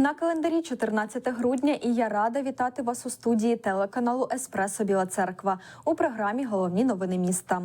На календарі 14 грудня і я рада вітати вас у студії телеканалу Еспресо Біла Церква у програмі Головні новини міста.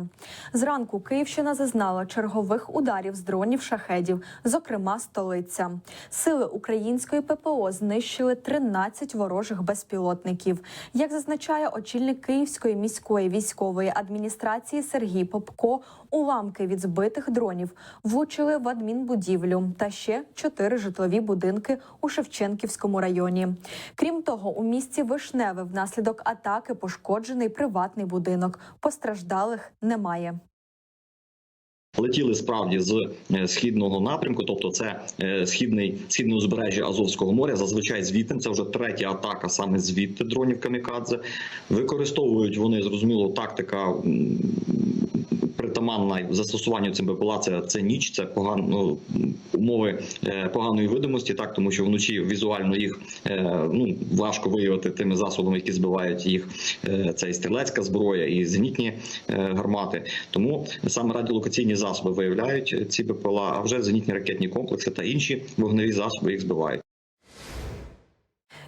Зранку Київщина зазнала чергових ударів з дронів шахедів, зокрема столиця. Сили української ППО знищили 13 ворожих безпілотників. Як зазначає очільник Київської міської військової адміністрації Сергій Попко, уламки від збитих дронів влучили в адмінбудівлю та ще чотири житлові будинки у Шевченківському районі. Крім того, у місті Вишневе внаслідок атаки пошкоджений приватний будинок. Постраждалих немає. Летіли справді з е, східного напрямку, тобто це е, східний східне узбережжя Азовського моря. Зазвичай звідти це вже третя атака саме звідти дронів камікадзе. Використовують вони зрозуміло тактика. Притаманна застосуванню цим БПЛА це, це ніч, це погано умови е, поганої видимості, так тому що вночі візуально їх е, ну важко виявити тими засобами, які збивають їх. Це і стрілецька зброя, і зенітні е, гармати. Тому саме радіолокаційні засоби виявляють ці БПЛА, а вже зенітні ракетні комплекси та інші вогневі засоби їх збивають.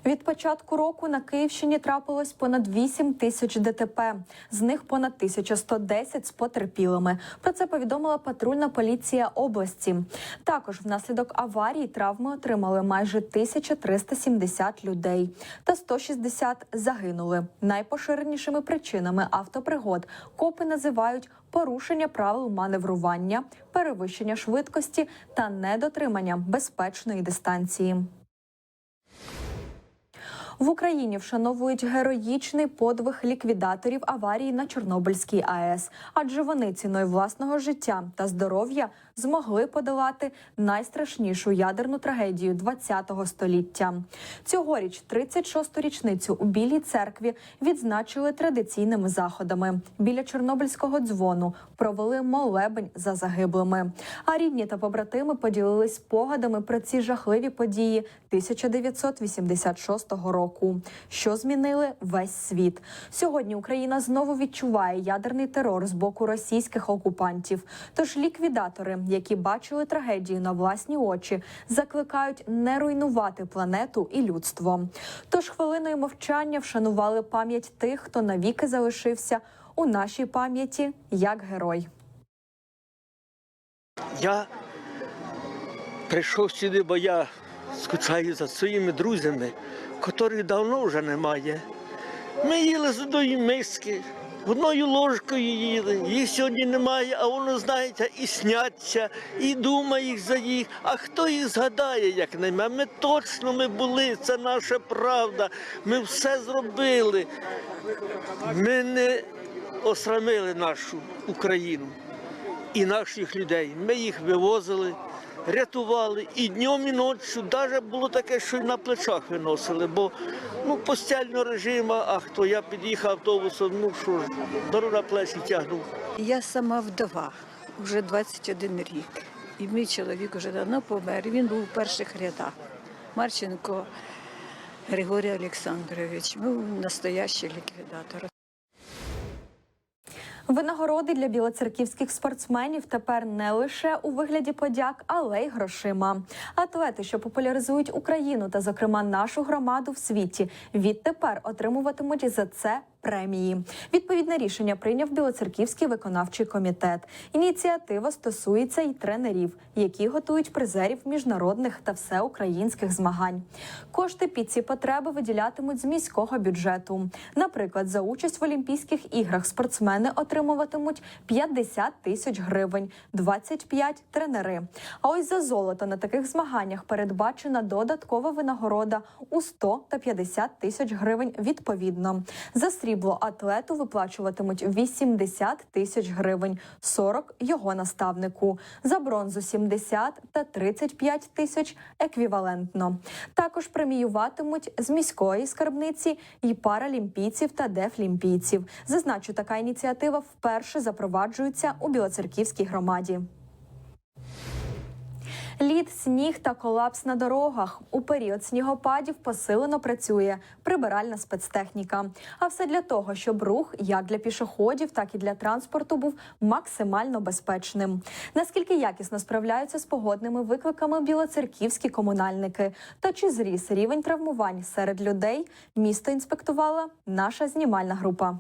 Від початку року на Київщині трапилось понад 8 тисяч ДТП. З них понад 1110 з потерпілими. Про це повідомила патрульна поліція області. Також внаслідок аварії травми отримали майже 1370 людей та 160 загинули. Найпоширенішими причинами автопригод копи називають порушення правил маневрування, перевищення швидкості та недотримання безпечної дистанції. В Україні вшановують героїчний подвиг ліквідаторів аварії на Чорнобильській АЕС, адже вони ціною власного життя та здоров'я змогли подолати найстрашнішу ядерну трагедію ХХ століття. Цьогоріч 36-ту річницю у Білій церкві відзначили традиційними заходами. Біля Чорнобильського дзвону провели молебень за загиблими. А рідні та побратими поділились спогадами про ці жахливі події 1986 року, що змінили весь світ. Сьогодні Україна знову відчуває ядерний терор з боку російських окупантів. Тож ліквідатори, які бачили трагедію на власні очі, закликають не руйнувати планету і людство. Тож хвилиною мовчання вшанували пам'ять тих, хто навіки залишився у нашій пам'яті як герой. Я прийшов сюди, бо я скучаю за своїми друзями, котрих давно вже немає. Ми їли з одної миски, одною ложкою їли. Їх сьогодні немає, а воно, знаєте, і сняться, і думає за їх. А хто їх згадає, як не ми? Ми точно ми були, це наша правда. Ми все зробили. Ми не осрамили нашу Україну і наших людей. Ми їх вивозили, рятували і днем, і ночі. Навіть було таке, що й на плечах виносили, бо ну, постільного режиму, а хто я під'їхав автобусом, ну що ж, беру на плечі тягнув. Я сама вдова, вже 21 рік. І мій чоловік вже давно помер. Він був у перших рядах. Марченко Григорій Олександрович, був настоящий ліквідатор. Винагороди для білоцерківських спортсменів тепер не лише у вигляді подяк, але й грошима. Атлети, що популяризують Україну та, зокрема, нашу громаду в світі, відтепер отримуватимуть за це. Премії відповідне рішення прийняв Білоцерківський виконавчий комітет. Ініціатива стосується й тренерів, які готують призерів міжнародних та всеукраїнських змагань. Кошти під ці потреби виділятимуть з міського бюджету. Наприклад, за участь в Олімпійських іграх спортсмени отримуватимуть 50 тисяч гривень, 25 – тренери. А ось за золото на таких змаганнях передбачена додаткова винагорода у 100 та 50 тисяч гривень відповідно. За срібло атлету виплачуватимуть 80 тисяч гривень, 40 – його наставнику. За бронзу 70 та 35 тисяч еквівалентно. Також преміюватимуть з міської скарбниці і паралімпійців та дефлімпійців. Зазначу, така ініціатива вперше запроваджується у Білоцерківській громаді. Лід, сніг та колапс на дорогах. У період снігопадів посилено працює прибиральна спецтехніка. А все для того, щоб рух як для пішоходів, так і для транспорту був максимально безпечним. Наскільки якісно справляються з погодними викликами білоцерківські комунальники? Та чи зріс рівень травмувань серед людей? Місто інспектувала наша знімальна група.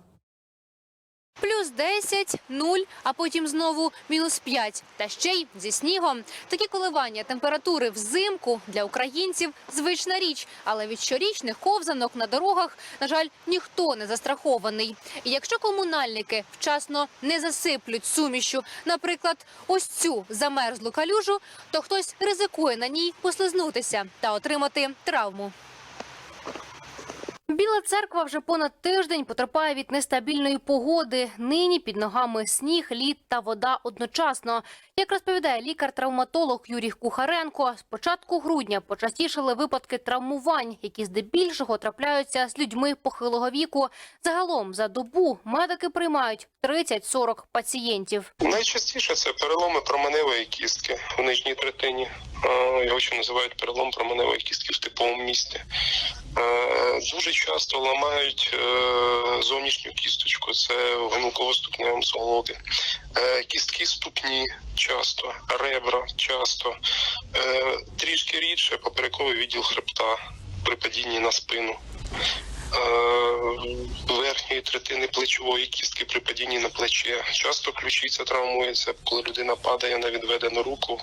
Плюс 10, 0, а потім знову мінус 5. Та ще й зі снігом. Такі коливання температури взимку для українців звична річ. Але від щорічних ковзанок на дорогах, на жаль, ніхто не застрахований. І якщо комунальники вчасно не засиплють сумішю, наприклад, ось цю замерзлу калюжу, то хтось ризикує на ній послизнутися та отримати травму. Біла церква вже понад тиждень потерпає від нестабільної погоди. Нині під ногами сніг, лід та вода одночасно. Як розповідає лікар-травматолог Юрій Кухаренко, з початку грудня почастішали випадки травмувань, які здебільшого трапляються з людьми похилого віку. Загалом за добу медики приймають 30-40 пацієнтів. Найчастіше це переломи променевої кістки в нижній третині. Е, Його ще називають перелом променевої кістки в типовому місті. Е, Дуже часто ламають е, зовнішню кісточку, це суглобі. Е, Кістки ступні часто, ребра часто, трішки рідше поперековий відділ хребта при падінні на спину. Е, верхньої третини плечової кістки при падінні на плече. Часто ключиця травмується, коли людина падає на відведену руку,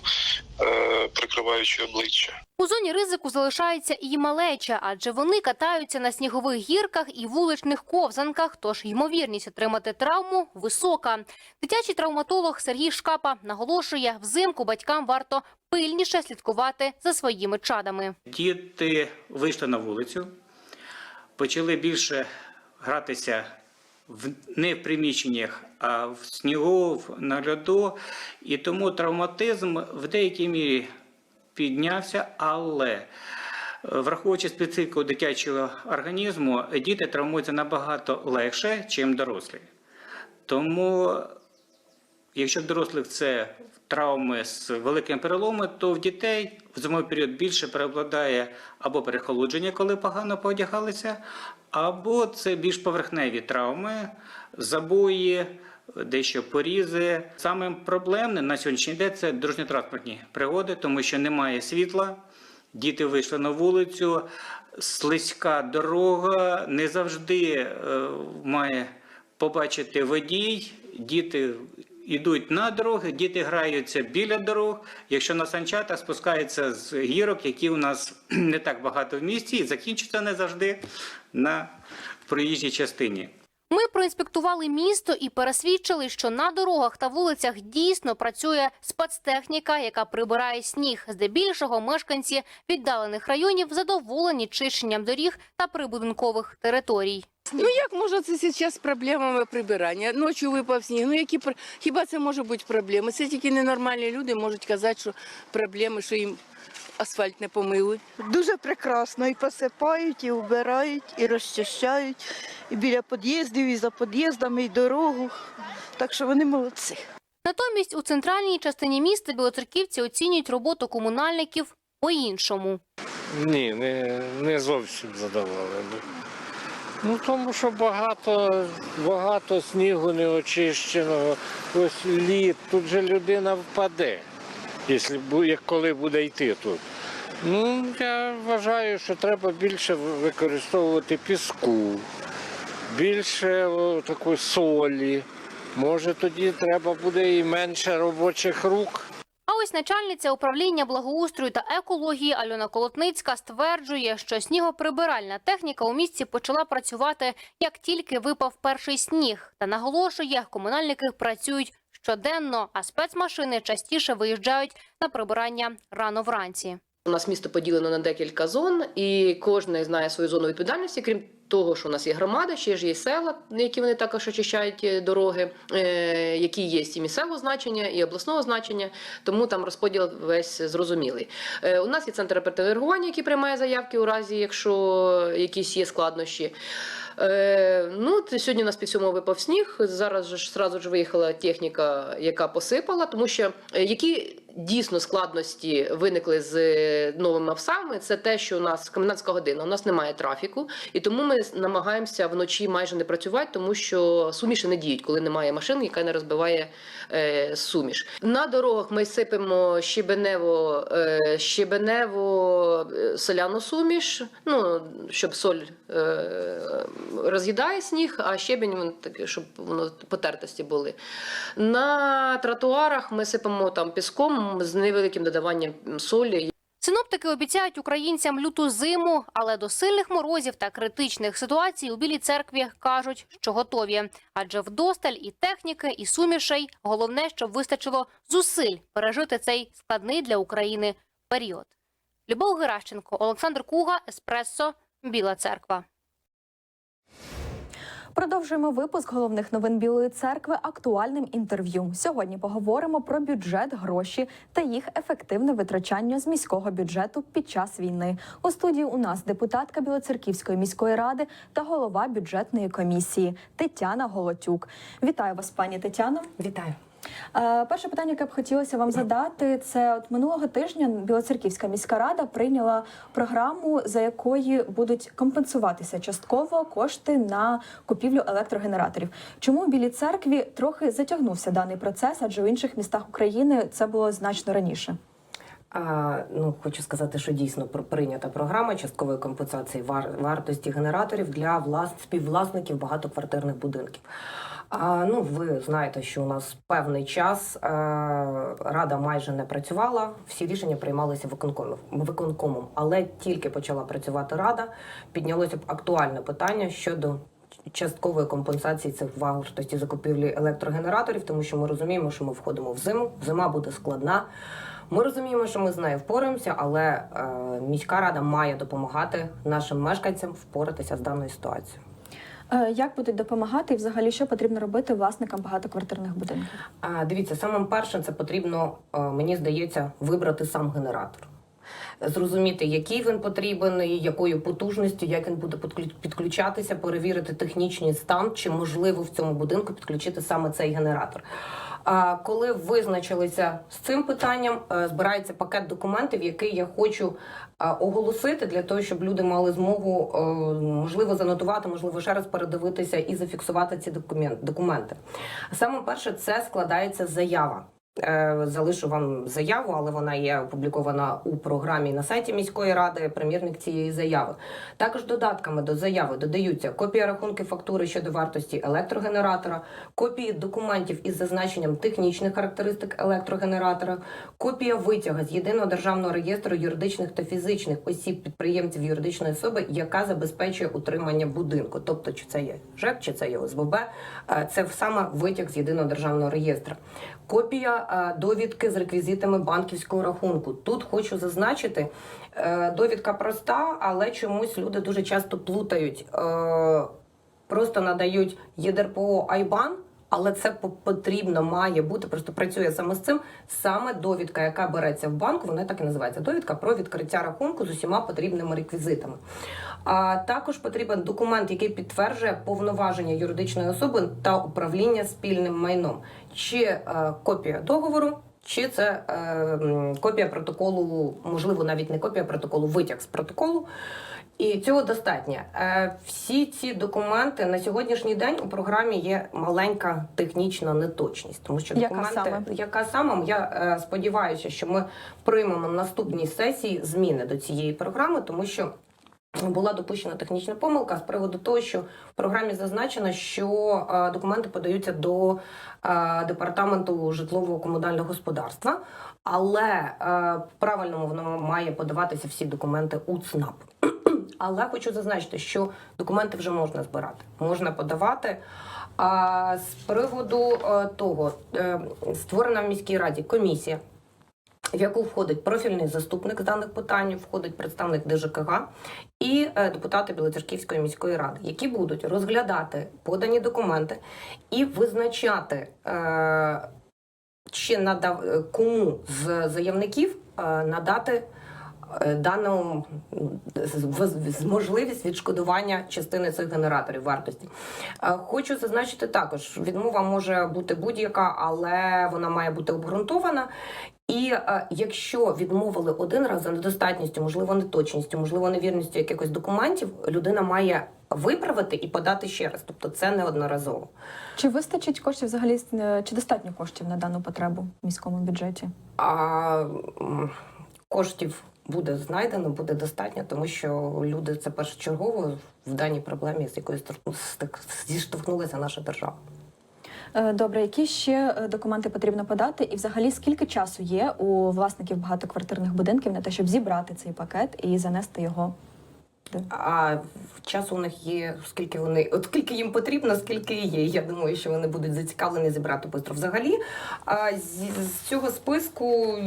е, прикриваючи обличчя. У зоні ризику залишається і малеча, адже вони катаються на снігових гірках і вуличних ковзанках, тож ймовірність отримати травму висока. Дитячий травматолог Сергій Шкапа наголошує, взимку батькам варто пильніше слідкувати за своїми чадами. Діти вийшли на вулицю, почали більше гратися в, не в приміщеннях, а в снігу, на льоду. І тому травматизм в деякій мірі піднявся, але е, враховуючи специфіку дитячого організму, діти травмуються набагато легше, ніж дорослі. Тому Якщо в дорослих це травми з великим переломом, то в дітей в зимовий період більше переобладає або перехолодження, коли погано поодягалися, або це більш поверхневі травми, забої, дещо порізи. Самим проблемним на сьогоднішній день це дорожньо-транспортні пригоди, тому що немає світла. Діти вийшли на вулицю, слизька дорога не завжди е, має побачити водій. Діти йдуть на дороги, діти граються біля дорог. Якщо на санчатах спускаються з гірок, які у нас не так багато в місті, і закінчуються не завжди на проїжджій частині. Ми проінспектували місто і пересвідчили, що на дорогах та вулицях дійсно працює спецтехніка, яка прибирає сніг. Здебільшого мешканці віддалених районів задоволені чищенням доріг та прибудинкових територій. Ну як може це зараз з проблемами прибирання? Ночі випав сніг. Ну які пр- хіба це може бути проблеми? Це тільки ненормальні люди можуть казати, що проблеми, що їм асфальт не помили. Дуже прекрасно. І посипають, і вбирають, і розчищають, і біля під'їздів, і за під'їздами, і дорогу. Так що вони молодці. Натомість у центральній частині міста білоцерківці оцінюють роботу комунальників по-іншому. Ні, не, не зовсім задоволений. Ну тому що багато, багато снігу неочищеного, ось лід, тут же людина впаде, якщо коли буде йти тут. Ну, я вважаю, що треба більше використовувати піску, більше о, такої солі. Може тоді треба буде і менше робочих рук. Ось начальниця управління благоустрою та екології Альона Колотницька стверджує, що снігоприбиральна техніка у місті почала працювати, як тільки випав перший сніг. Та наголошує, комунальники працюють щоденно, а спецмашини частіше виїжджають на прибирання рано вранці. У нас місто поділено на декілька зон, і кожен знає свою зону відповідальності. Крім того, що у нас є громада, ще ж є села, які вони також очищають е, дороги, е, які є і місцевого значення, і обласного значення, тому там розподіл весь зрозумілий. Е, У нас є центр оперативного реагування, який приймає заявки у разі, якщо якісь є складнощі. Е, ну, сьогодні у нас підсумовий випав сніг. Зараз ж зразу ж виїхала техніка, яка посипала, тому що які дійсно складності виникли з е, новими АВСами, це те, що у нас комендантська година, у нас немає трафіку, і тому ми намагаємося вночі майже не працювати, тому що суміші не діють, коли немає машин, яка не розбиває е, суміш. На дорогах ми сипемо щебенево, е, щебенево е, соляну суміш, ну щоб соль е, роз'їдає сніг, а щебінь таки, щоб воно потертості були. На тротуарах ми сипемо там піском з невеликим додаванням солі. Синоптики обіцяють українцям люту зиму, але до сильних морозів та критичних ситуацій у Білій церкві кажуть, що готові. Адже вдосталь і техніки, і сумішей. Головне, щоб вистачило зусиль пережити цей складний для України період. Любов Геращенко, Олександр Куга, Еспресо, Біла Церква. Продовжуємо випуск головних новин Білої церкви актуальним інтерв'ю. Сьогодні поговоримо про бюджет, гроші та їх ефективне витрачання з міського бюджету під час війни. У студії у нас депутатка Білоцерківської міської ради та голова бюджетної комісії Тетяна Голотюк. Вітаю вас, пані Тетяно. Вітаю. Е, Перше питання, яке б хотілося вам задати, це от минулого тижня Білоцерківська міська рада прийняла програму, за якою будуть компенсуватися частково кошти на купівлю електрогенераторів. Чому у Білій церкві трохи затягнувся даний процес, адже в інших містах України це було значно раніше. А, ну, хочу сказати, що дійсно прийнята програма часткової компенсації вар- вартості генераторів для влас... співвласників багатоквартирних будинків. Ну, ви знаєте, що у нас певний час е, рада майже не працювала, всі рішення приймалися виконкомом. Але тільки почала працювати рада, піднялося б актуальне питання щодо часткової компенсації цих вартості закупівлі електрогенераторів, тому що ми розуміємо, що ми входимо в зиму. Зима буде складна. Ми розуміємо, що ми з нею впораємося, але е, міська рада має допомагати нашим мешканцям впоратися з даною ситуацією. Е, Як будуть допомагати, і взагалі що потрібно робити власникам багатоквартирних будинків? А, дивіться, самим першим це потрібно, е, мені здається, вибрати сам генератор. Зрозуміти, який він потрібен, і якою потужністю, як він буде підклю- підключатися, перевірити технічний стан, чи можливо в цьому будинку підключити саме цей генератор. Коли визначилися з цим питанням, е, збирається пакет документів, який я хочу е, оголосити для того, щоб люди мали змогу е, можливо занотувати, можливо, ще раз передивитися і зафіксувати ці докумен- документи. Саме перше, це складається заява. Е, Залишу вам заяву, але вона є опублікована у програмі на сайті міської ради. Примірник цієї заяви. Також додатками до заяви додаються копія рахунки фактури щодо вартості електрогенератора, копії документів із зазначенням технічних характеристик електрогенератора, копія витяга з єдиного державного реєстру юридичних та фізичних осіб підприємців юридичної особи, яка забезпечує утримання будинку. Тобто, чи це є ЖЕК, чи це є ОСББ, е, це саме витяг з єдиного державного реєстру. Копія довідки з реквізитами банківського рахунку. Тут хочу зазначити, е, довідка проста, але чомусь люди дуже часто плутають. Е, Просто надають ЄДРПО Айбан, але це по- потрібно має бути. Просто працює саме з цим. Саме довідка, яка береться в банку, вона так і називається. Довідка про відкриття рахунку з усіма потрібними реквізитами. А також потрібен документ, який підтверджує повноваження юридичної особи та управління спільним майном, чи е, копія договору. Чи це е, копія протоколу, можливо, навіть не копія протоколу, витяг з протоколу. І цього достатньо. Е, всі ці документи на сьогоднішній день у програмі є маленька технічна неточність, тому що Яка документи, саме? яка саме я е, сподіваюся, що ми приймемо на наступній сесії зміни до цієї програми, тому що. Була допущена технічна помилка з приводу того, що в програмі зазначено, що е, документи подаються до е, департаменту житлово-комунального господарства, але е, правильно воно має подаватися всі документи у ЦНАП. Але хочу зазначити, що документи вже можна збирати, можна подавати. А з приводу е, того, е, створена в міській раді комісія в яку входить профільний заступник з даних питань, входить представник ДЖКГ і е, депутати Білоцерківської міської ради, які будуть розглядати подані документи і визначати, чи надав кому з заявників надати. Е, Дану можливість відшкодування частини цих генераторів вартості. Е, Хочу зазначити також, відмова може бути будь-яка, але вона має бути обґрунтована. І е, якщо відмовили один раз за недостатністю, можливо, неточністю, можливо, невірністю якихось документів, людина має виправити і подати ще раз. Тобто це неодноразово. Чи вистачить коштів взагалі чи достатньо коштів на дану потребу в міському бюджеті? А коштів буде знайдено, буде достатньо, тому що люди це першочергово в даній проблемі, з якою зіштовхнулася наша держава. Е, Добре, які ще е, документи потрібно подати, і взагалі скільки часу є у власників багатоквартирних будинків на те, щоб зібрати цей пакет і занести його? А часу у них є, скільки вони, от скільки їм потрібно, скільки є. Я думаю, що вони будуть зацікавлені зібрати швидко. Взагалі, а, з, з цього списку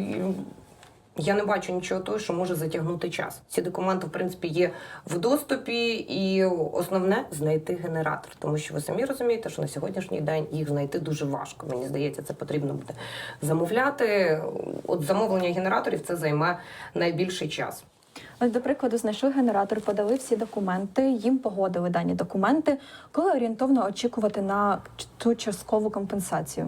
я не бачу нічого того, що може затягнути час. Ці документи, в принципі, є в доступі, і основне знайти генератор, тому що ви самі розумієте, що на сьогоднішній день їх знайти дуже важко. Мені здається, це потрібно буде замовляти. От замовлення генераторів це займе найбільший час. Ось, до прикладу, знайшли генератор, подали всі документи, їм погодили дані документи. Коли орієнтовно очікувати на ту часткову компенсацію?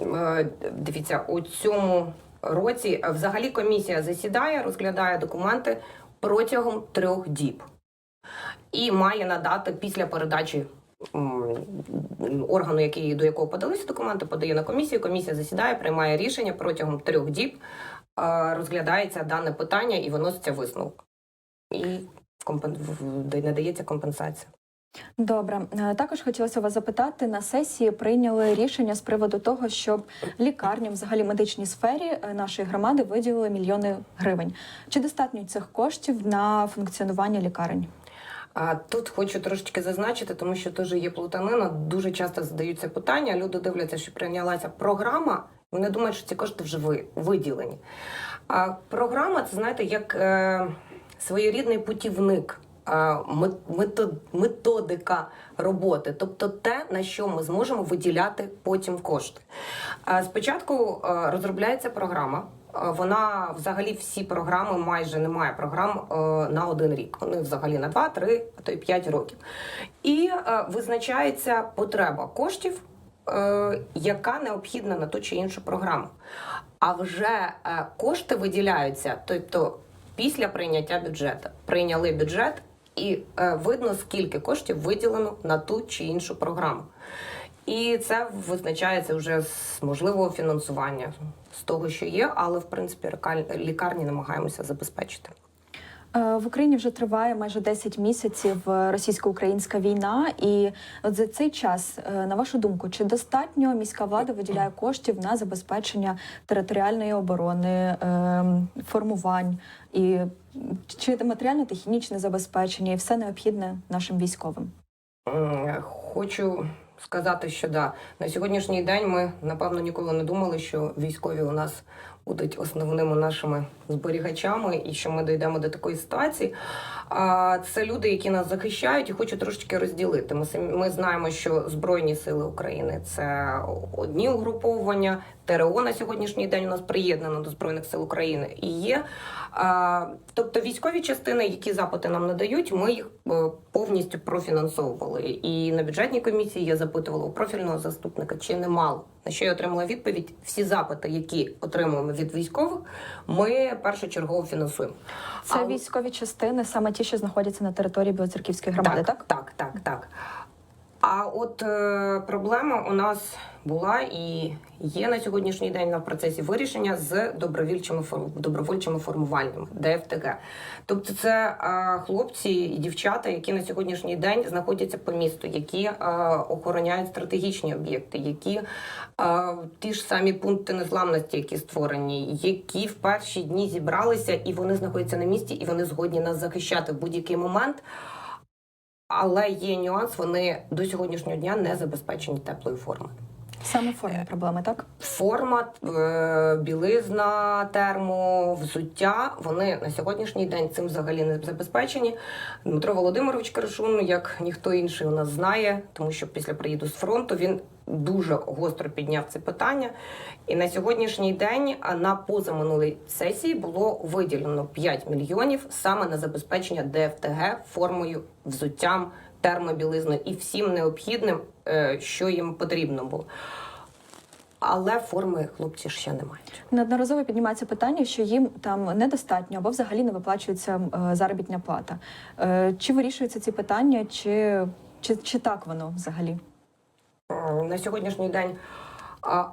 Е, Дивіться, у цьому році е, взагалі комісія засідає, розглядає документи протягом трьох діб і має надати після передачі. Органу, який до якого подалися документи, подає на комісію. Комісія засідає, приймає рішення протягом трьох діб. е, Розглядається дане питання і виноситься висновок. І надається компенсація. Добре, Е, також хотілося вас запитати на сесії. Прийняли рішення з приводу того, щоб лікарням, взагалі медичній сфері е, нашої громади виділили мільйони гривень. Чи достатньо цих коштів на функціонування лікарень? А тут хочу трошечки зазначити, тому що теж є плутанина. Дуже часто задаються питання. Люди дивляться, що прийнялася програма. Вони думають, що ці кошти вже виділені. А програма це знаєте, як е, своєрідний путівник. Е, мет- метод- Методика роботи, тобто те, на що ми зможемо виділяти потім кошти. Е, Спочатку е, розробляється програма. Вона взагалі всі програми майже немає програм на один рік. Вони взагалі на 2, 3, а то й 5 років. І визначається потреба коштів, яка необхідна на ту чи іншу програму. А вже кошти виділяються, тобто після прийняття бюджету. Прийняли бюджет, і е, видно, скільки коштів виділено на ту чи іншу програму. І це визначається вже з можливого фінансування з того, що є, але в принципі лікар- лікарні намагаємося забезпечити. Е, В Україні вже триває майже 10 місяців е, російсько-українська війна, і от за цей час, е, на вашу думку, чи достатньо міська влада виділяє коштів на забезпечення територіальної оборони, формувань і чи матеріально-технічне забезпечення і все необхідне нашим військовим? Хочу сказати, що да, на сьогоднішній день ми напевно ніколи не думали, що військові у нас будуть основними нашими зберігачами, і що ми дійдемо до такої ситуації. А це люди, які нас захищають, і хочу трошечки розділити. Ми ми знаємо, що Збройні сили України це одні угруповання. ТРО на сьогоднішній день у нас приєднано до Збройних сил України і є. Тобто військові частини, які запити нам надають, ми їх е, повністю профінансовували. І на бюджетній комісії я запитувала у профільного заступника, чи немало. На що я отримала відповідь: всі запити, які отримуємо від військових, ми першочергово фінансуємо. Це А- військові частини, саме ті, що знаходяться на території Білоцерківської громади, так? Так, так, так. А от е, проблема у нас була і є на сьогоднішній день на процесі вирішення з добровільчими добровольчими формуваннями ДФТГ. Тобто, це е, хлопці і дівчата, які на сьогоднішній день знаходяться по місту, які е, охороняють стратегічні об'єкти, які е, ті ж самі пункти незламності, які створені, які в перші дні зібралися, і вони знаходяться на місці, і вони згодні нас захищати в будь-який момент. Але є нюанс, вони до сьогоднішнього дня не забезпечені теплою формою. Саме форма проблеми, так? Форма, е, білизна, термо, взуття. Вони на сьогоднішній день цим взагалі не забезпечені. Дмитро Володимирович Карашун, як ніхто інший, у нас знає, тому що після приїду з фронту він дуже гостро підняв це питання. І на сьогоднішній день на позаминулій сесії було виділено 5 мільйонів саме на забезпечення ДФТГ формою, взуттям, термобілизною і всім необхідним, е, що їм потрібно було. Але форми хлопці ще не мають. Неодноразово піднімається питання, що їм там недостатньо або взагалі не виплачується е, заробітня плата. Е, Чи вирішуються ці питання, чи, чи, чи так воно взагалі? Е, На сьогоднішній день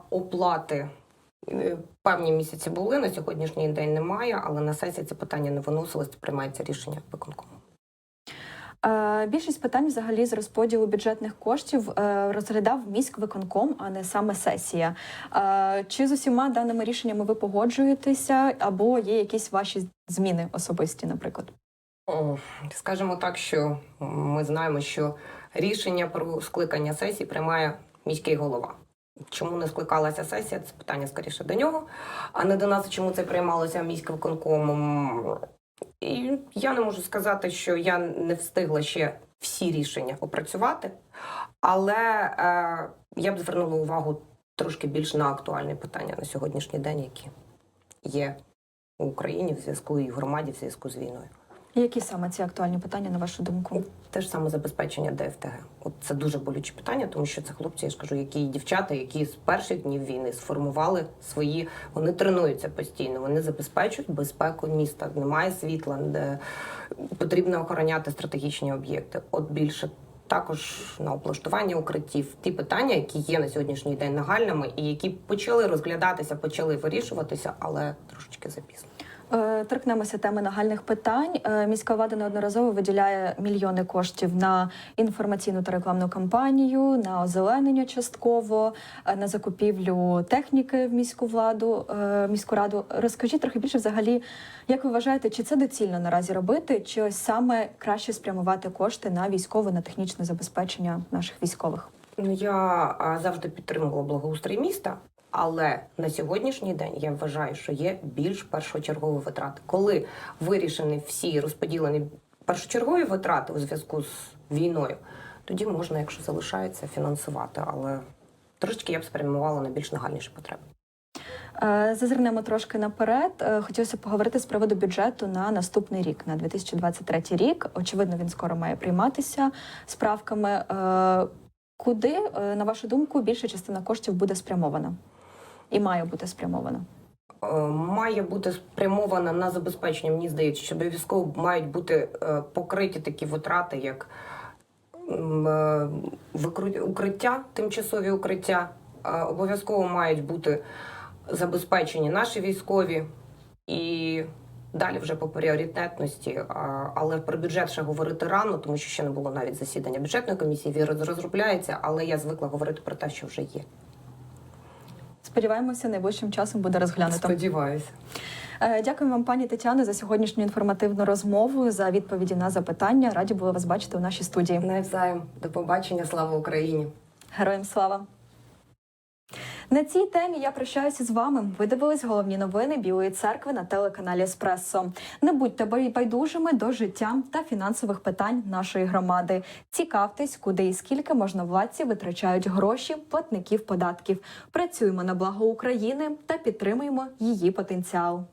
оплати е, певні місяці були, на сьогоднішній день немає, але на сесії це питання не виносилось, приймається рішення виконкому. Е, Більшість питань взагалі з розподілу бюджетних коштів розглядав міськвиконком, а не саме сесія. Чи з усіма даними рішеннями ви погоджуєтеся, або є якісь ваші зміни особисті, наприклад? Скажімо так, що ми знаємо, що рішення про скликання сесії приймає міський голова. Чому не скликалася сесія? Це питання скоріше до нього, а не до нас, чому це приймалося міськвиконкомом. І я не можу сказати, що я не встигла ще всі рішення опрацювати, але е, я б звернула увагу трошки більш на актуальні питання на сьогоднішній день, які є у Україні в зв'язку і в громаді в зв'язку з війною. Які саме ці актуальні питання, на вашу думку? Те ж саме забезпечення ДФТГ. От це дуже болюче питання, тому що це хлопці, я ж кажу, які дівчата, які з перших днів війни сформували свої, вони тренуються постійно, вони забезпечують безпеку міста. Немає світла, де потрібно охороняти стратегічні об'єкти. От більше. Також на облаштування укриттів ті питання, які є на сьогоднішній день нагальними, і які почали розглядатися, почали вирішуватися, але трошечки запізно. Е, Торкнемося теми нагальних питань. Е, Міська влада неодноразово виділяє мільйони коштів на інформаційну та рекламну кампанію, на озеленення частково, е, на закупівлю техніки в міську владу, міську раду. Розкажіть трохи більше взагалі, як ви вважаєте, чи це доцільно наразі робити, чи ось саме краще спрямувати кошти на військове, на технічне забезпечення наших військових? Ну, я завжди підтримувала благоустрій міста, але на сьогоднішній день я вважаю, що є більш першочергові витрати. Коли вирішені всі розподілені першочергові витрати у зв'язку з війною, тоді можна, якщо залишається, фінансувати. Але трошечки я б спрямувала на більш нагальніші потреби. Е, Зазирнемо трошки наперед. Е, Хотілося поговорити з приводу бюджету на наступний рік, на 2023 рік. Очевидно, він скоро має прийматися справками. Е, Куди, на вашу думку, більша частина коштів буде спрямована і має бути спрямована? Е, Має бути спрямована на забезпечення. Мені здається, що обов'язково мають бути е, покриті такі витрати, як е, укриття, тимчасові укриття. Обов'язково мають бути забезпечені наші військові і далі вже по пріоритетності. Але про бюджет ще говорити рано, тому що ще не було навіть засідання бюджетної комісії. Він розробляється, але я звикла говорити про те, що вже є. Сподіваємося, найближчим часом буде розглянуто. Сподіваюся. Е, Дякую вам, пані Тетяно, за сьогоднішню інформативну розмову, за відповіді на запитання. Раді були вас бачити у нашій студії. Навзаєм. До побачення. Слава Україні. Героям слава! На цій темі я прощаюся з вами. Ви дивились головні новини Білої церкви на телеканалі Еспресо. Не будьте байдужими до життя та фінансових питань нашої громади. Цікавтесь, куди і скільки можновладці витрачають гроші платників податків. Працюємо на благо України та підтримуємо її потенціал.